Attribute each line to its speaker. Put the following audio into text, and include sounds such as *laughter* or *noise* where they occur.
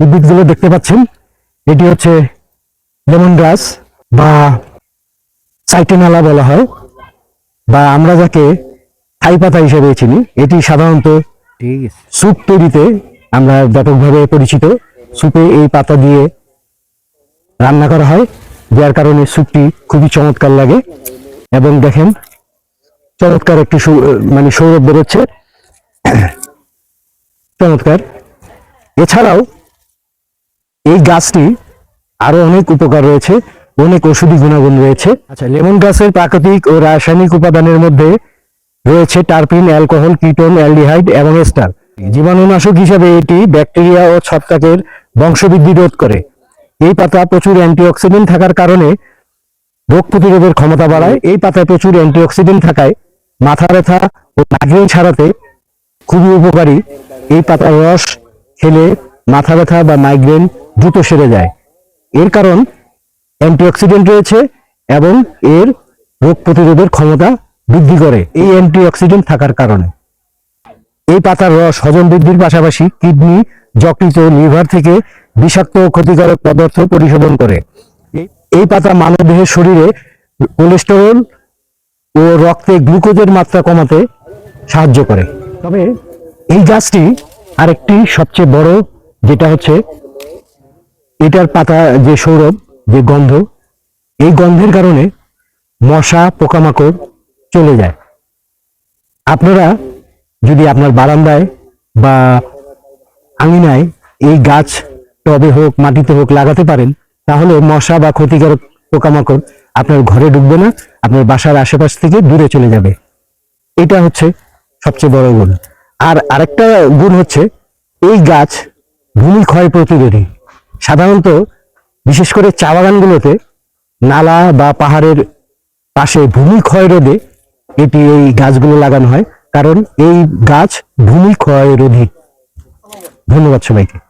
Speaker 1: উদ্ভিদগুলো দেখতে পাচ্ছেন? এটি হচ্ছে লেমন গ্রাস বা সাইটেনালা বলা হয় বা আমরা যাকে থাই পাতা হিসেবে চিনি। এটি সাধারণত স্যুপ তৈরিতে আমরা ব্যাপকভাবে পরিচিত। স্যুপে এই পাতা দিয়ে রান্না করা হয় যার কারণে স্যুপটি খুবই চমৎকার লাগে। এবং দেখেন চমৎকার একটি মানে সৌরভ বেরোচ্ছে। *coughs* চমৎকার। এছাড়াও এই গাছটি আরও অনেক উপকার রয়েছে অনেক ওষুধি গুণাগুণ রয়েছে। আচ্ছা লেমন গাছের প্রাকৃতিক ও রাসায়নিক উপাদানের মধ্যে রয়েছে টারপিন অ্যালকোহল কিটোন অ্যালডিহাইড এবং এস্টার। জীবাণুনাশক হিসাবে এটি ব্যাকটেরিয়া ও ছত্রাকের বংশবৃদ্ধি রোধ করে। এই পাতা প্রচুর অ্যান্টিঅক্সিডেন্ট থাকার কারণে রোগ প্রতিরোধের ক্ষমতা বাড়ায়। এই পাতায় প্রচুর অ্যান্টিঅক্সিডেন্ট থাকায় মাথা ব্যথা ও মাইগ্রেন ছাড়াতে খুবই উপকারী। এই পাতার রস খেলে মাথা ব্যথা বা মাইগ্রেন দ্রুত সেরে যায়। এর কারণ অ্যান্টিঅক্সিডেন্ট রয়েছে এবং এর রোগ প্রতিরোধের ক্ষমতা বৃদ্ধি করে এই অ্যান্টিঅক্সিডেন্ট থাকার কারণে। এই পাতার রস হজম বৃদ্ধির পাশাপাশি কিডনি যকৃত লিভার থেকে বিষাক্ত ক্ষতিকারক পদার্থ পরিশোধন করে। এই- এই পাতা মানবদেহের শরীরে কোলেস্টেরল ও রক্তে গ্লুকোজের মাত্রা কমাতে সাহায্য করে। তবে এই গাছটি আরেকটি সবচেয়ে বড়, যেটা হচ্ছে এটার পাতা যে সৌরভ, যে গন্ধ, এই গন্ধের কারণে মশা, পোকামাকড় চলে যায়। আপনারা যদি আপনার বারান্দায় বা আঙিনায় এই গাছ টবে হোক, মাটিতে হোক লাগাতে পারেন, তাহলে মশা বা ক্ষতিকারক পোকামাকড় আপনার ঘরে ঢুকবে না, আপনার বাসার আশেপাশ থেকে দূরে চলে যাবে। এটা হচ্ছে সবচেয়ে বড় গুণ। আর আরেকটা গুণ হচ্ছে, এই গাছ ভূমি ক্ষয় প্রতিরোধী। সাধারণত বিশেষ করে চা বাগানগুলোতে নালা বা পাহাড়ের পাশে ভূমি ক্ষয় রোধে এটি এই গাছগুলো লাগানো হয়। কারণ এই গাছ ভূমি ক্ষয় রোধী। ধন্যবাদ সবাইকে।